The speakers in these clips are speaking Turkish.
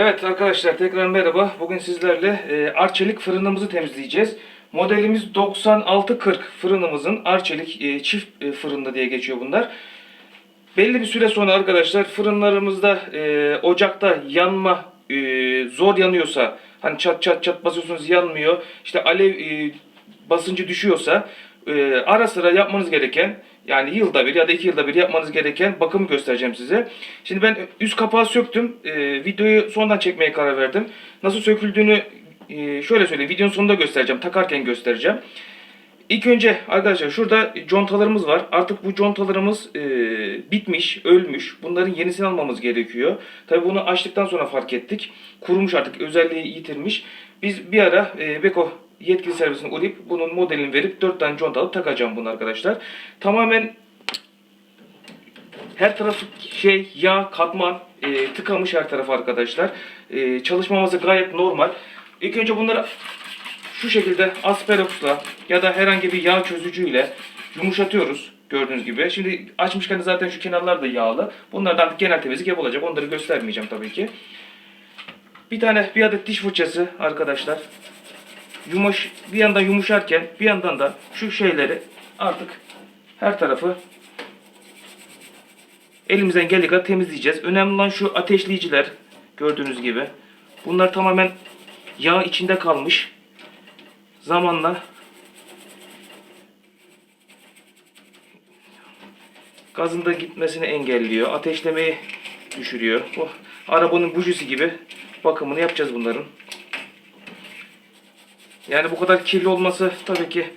Evet arkadaşlar tekrar merhaba. Bugün sizlerle e, Arçelik fırınımızı temizleyeceğiz. Modelimiz 9640 fırınımızın Arçelik e, çift e, fırında diye geçiyor bunlar. Belli bir süre sonra arkadaşlar fırınlarımızda e, ocakta yanma e, zor yanıyorsa hani çat çat çat basıyorsunuz yanmıyor. İşte alev e, basıncı düşüyorsa e, ara sıra yapmanız gereken yani yılda bir ya da iki yılda bir yapmanız gereken bakımı göstereceğim size. Şimdi ben üst kapağı söktüm. E, videoyu sonradan çekmeye karar verdim. Nasıl söküldüğünü e, şöyle söyleyeyim. Videonun sonunda göstereceğim. Takarken göstereceğim. İlk önce arkadaşlar şurada contalarımız var. Artık bu contalarımız e, bitmiş, ölmüş. Bunların yenisini almamız gerekiyor. Tabi bunu açtıktan sonra fark ettik. Kurumuş artık, özelliği yitirmiş. Biz bir ara e, Beko yetkili servisine uğrayıp bunun modelini verip 4 tane conta alıp takacağım bunu arkadaşlar. Tamamen her tarafı şey yağ, katman e, tıkamış her tarafı arkadaşlar. E, çalışmaması gayet normal. İlk önce bunları şu şekilde asperoxla ya da herhangi bir yağ çözücüyle yumuşatıyoruz gördüğünüz gibi. Şimdi açmışken zaten şu kenarlar da yağlı. Bunlardan artık genel temizlik yapılacak. Onları göstermeyeceğim tabii ki. Bir tane bir adet diş fırçası arkadaşlar. Yumuş, bir yandan yumuşarken bir yandan da şu şeyleri artık her tarafı elimizden geldiği kadar temizleyeceğiz. Önemli olan şu ateşleyiciler gördüğünüz gibi. Bunlar tamamen yağ içinde kalmış. Zamanla gazın da gitmesini engelliyor. Ateşlemeyi düşürüyor. Bu arabanın bujisi gibi bakımını yapacağız bunların. Yani bu kadar kirli olması tabii ki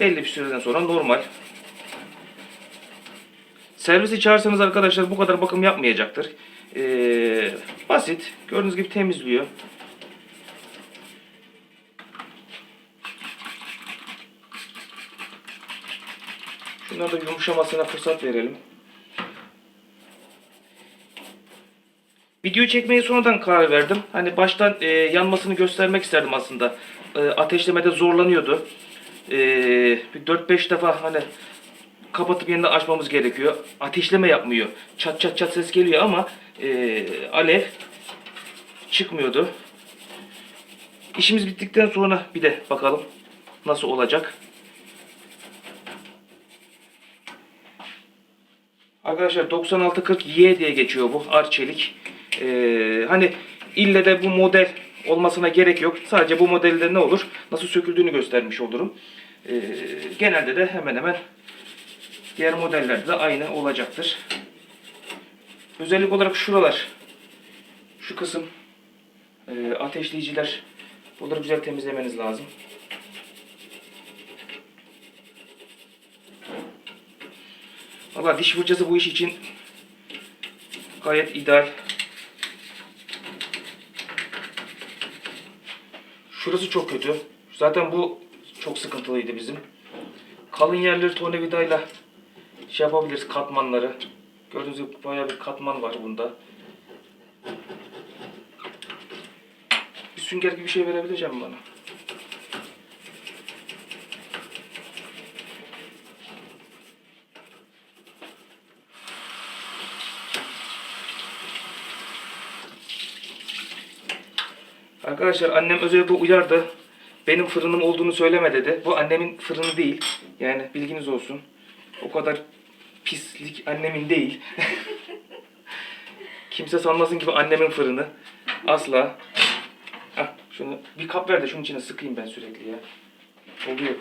belli bir süreden sonra normal. Servisi çağırsanız arkadaşlar bu kadar bakım yapmayacaktır. Ee, basit. Gördüğünüz gibi temizliyor. Şunları da yumuşamasına fırsat verelim. Video çekmeyi sonradan karar verdim. Hani baştan e, yanmasını göstermek isterdim aslında. E, ateşlemede zorlanıyordu. E, bir 4-5 defa hani kapatıp yeniden açmamız gerekiyor. Ateşleme yapmıyor. Çat çat çat ses geliyor ama e, alev çıkmıyordu. İşimiz bittikten sonra bir de bakalım nasıl olacak. Arkadaşlar 9640Y diye geçiyor bu Arçelik. Ee, hani ille de bu model olmasına gerek yok. Sadece bu modelde ne olur? Nasıl söküldüğünü göstermiş olurum. Ee, genelde de hemen hemen diğer modellerde de aynı olacaktır. Özellik olarak şuralar, şu kısım e, ateşleyiciler. Bunları güzel temizlemeniz lazım. Valla diş fırçası bu iş için gayet ideal. Şurası çok kötü. Zaten bu çok sıkıntılıydı bizim. Kalın yerleri tornavidayla şey yapabiliriz katmanları. Gördüğünüz gibi bayağı bir katman var bunda. Bir sünger gibi bir şey verebileceğim bana. Arkadaşlar annem özellikle uyardı. Benim fırınım olduğunu söyleme dedi. Bu annemin fırını değil. Yani bilginiz olsun. O kadar pislik annemin değil. Kimse sanmasın gibi annemin fırını. Asla. Hah, şunu bir kap ver de şunun içine sıkayım ben sürekli ya. Oluyor.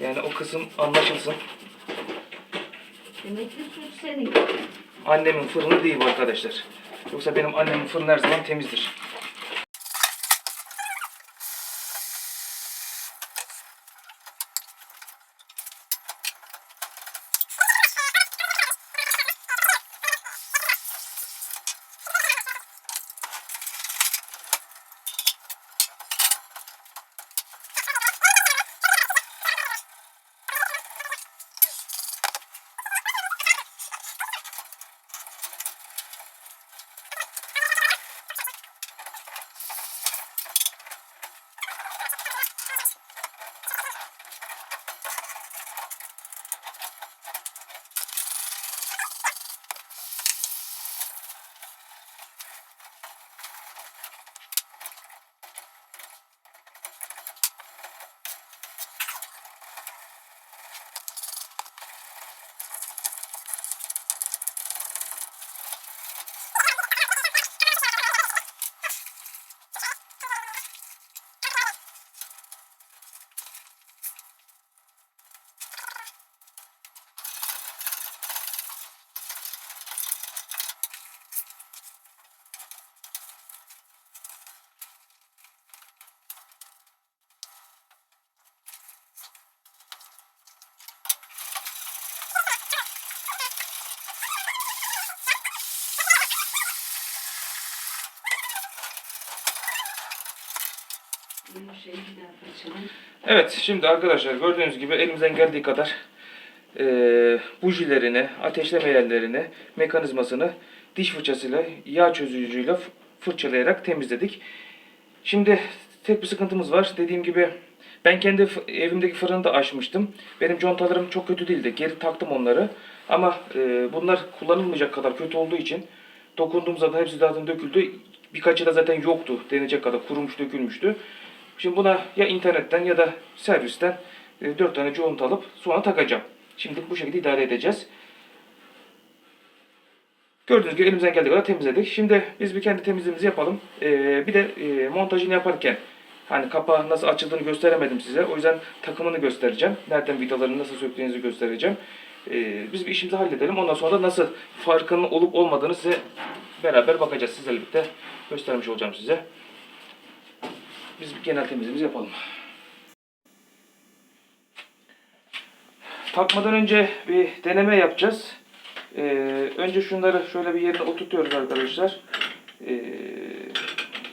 Yani o kısım anlaşılsın. Demek ki suç senin. Annemin fırını değil bu arkadaşlar. Yoksa benim annemin fırını her zaman temizdir. Evet şimdi arkadaşlar gördüğünüz gibi elimizden geldiği kadar eee bujilerini, ateşleme yerlerini, mekanizmasını diş fırçasıyla, yağ çözücüyle fırçalayarak temizledik. Şimdi tek bir sıkıntımız var. Dediğim gibi ben kendi evimdeki fırını da açmıştım. Benim contalarım çok kötü değildi. Geri taktım onları. Ama eee, bunlar kullanılmayacak kadar kötü olduğu için dokunduğum zaman hepsi zaten döküldü. Birkaçı da zaten yoktu denecek kadar kurumuş dökülmüştü. Şimdi buna ya internetten ya da servisten e, 4 tane conta alıp sonra takacağım. Şimdi bu şekilde idare edeceğiz. Gördüğünüz gibi elimizden geldiği kadar temizledik. Şimdi biz bir kendi temizliğimizi yapalım. Ee, bir de e, montajını yaparken hani kapağı nasıl açıldığını gösteremedim size. O yüzden takımını göstereceğim. Nereden vidalarını nasıl söktüğünüzü göstereceğim. Biz bir işimizi halledelim. Ondan sonra da nasıl farkının olup olmadığını size beraber bakacağız. Sizlerle birlikte göstermiş olacağım size. Biz bir genel temizliğimizi yapalım. Takmadan önce bir deneme yapacağız. Ee, önce şunları şöyle bir yerine oturtuyoruz arkadaşlar. Ee,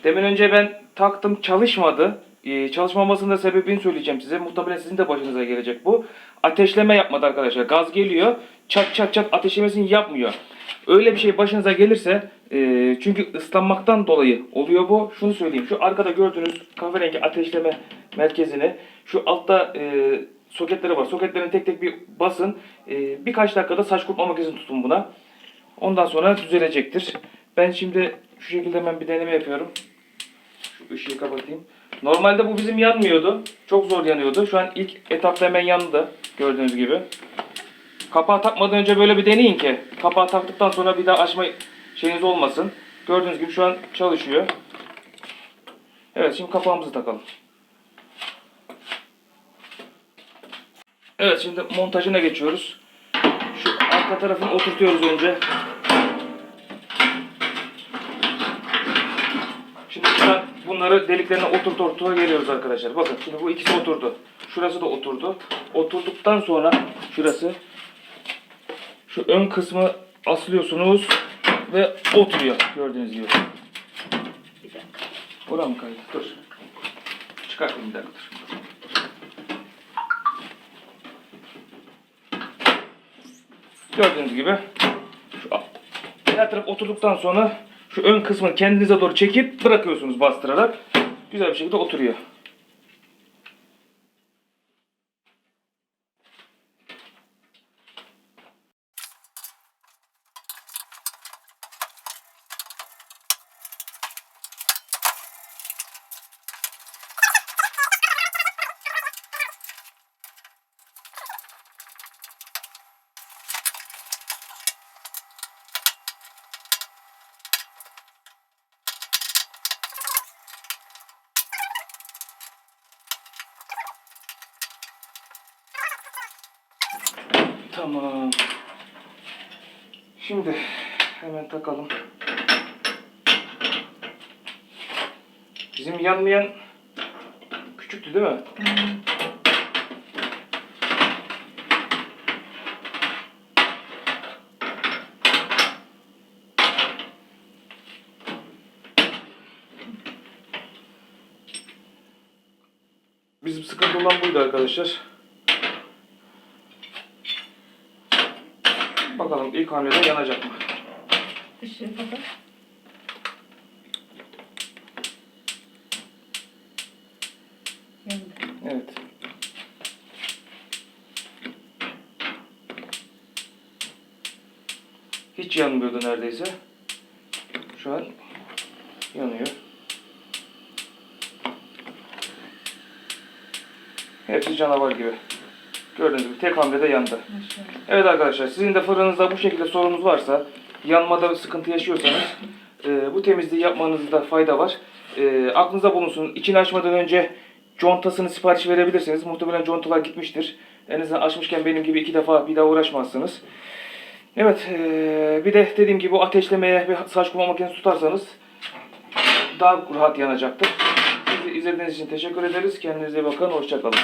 demin önce ben taktım çalışmadı. Ee, çalışmamasının da sebebini söyleyeceğim size. Muhtemelen sizin de başınıza gelecek bu. Ateşleme yapmadı arkadaşlar. Gaz geliyor. Çat çat çat ateşlemesini yapmıyor. Öyle bir şey başınıza gelirse e, çünkü ıslanmaktan dolayı oluyor bu. Şunu söyleyeyim. Şu arkada gördüğünüz kahverengi ateşleme merkezini şu altta e, soketleri var. Soketlerini tek tek bir basın. E, birkaç dakikada saç kurutma makinesini tutun buna. Ondan sonra düzelecektir. Ben şimdi şu şekilde hemen bir deneme yapıyorum. Şu ışığı kapatayım. Normalde bu bizim yanmıyordu. Çok zor yanıyordu. Şu an ilk etapta hemen yandı. Gördüğünüz gibi. Kapağı takmadan önce böyle bir deneyin ki kapağı taktıktan sonra bir daha açma şeyiniz olmasın. Gördüğünüz gibi şu an çalışıyor. Evet şimdi kapağımızı takalım. Evet şimdi montajına geçiyoruz. Şu arka tarafını oturtuyoruz önce. Şimdi buradan bunları deliklerine oturt oturta geliyoruz arkadaşlar. Bakın şimdi bu ikisi oturdu. Şurası da oturdu. Oturduktan sonra şurası şu ön kısmı aslıyorsunuz ve oturuyor gördüğünüz gibi. Bir dakika. Oraya mı kaydı? Dur. Çıkartayım bir dakika dur. Gördüğünüz gibi şu her taraf oturduktan sonra şu ön kısmını kendinize doğru çekip bırakıyorsunuz bastırarak. Güzel bir şekilde oturuyor. Tamam. Şimdi hemen takalım. Bizim yanmayan küçüktü değil mi? Bizim sıkıntı olan buydu arkadaşlar. Bakalım ilk hamlede yanacak mı? Işığı kapat. Yandı. Evet. Hiç yanmıyordu neredeyse. Şu an yanıyor. Hepsi canavar gibi. Gördüğünüz gibi tek hamlede yandı. Evet arkadaşlar sizin de fırınınızda bu şekilde sorunuz varsa yanmada sıkıntı yaşıyorsanız e, bu temizliği yapmanızda fayda var. E, aklınıza bulunsun. İçini açmadan önce contasını sipariş verebilirsiniz. Muhtemelen contalar gitmiştir. En azından açmışken benim gibi iki defa bir daha uğraşmazsınız. Evet e, bir de dediğim gibi ateşlemeye bir saç kurma makinesi tutarsanız daha rahat yanacaktır. Bizi izlediğiniz için teşekkür ederiz. Kendinize bakın. Hoşçakalın.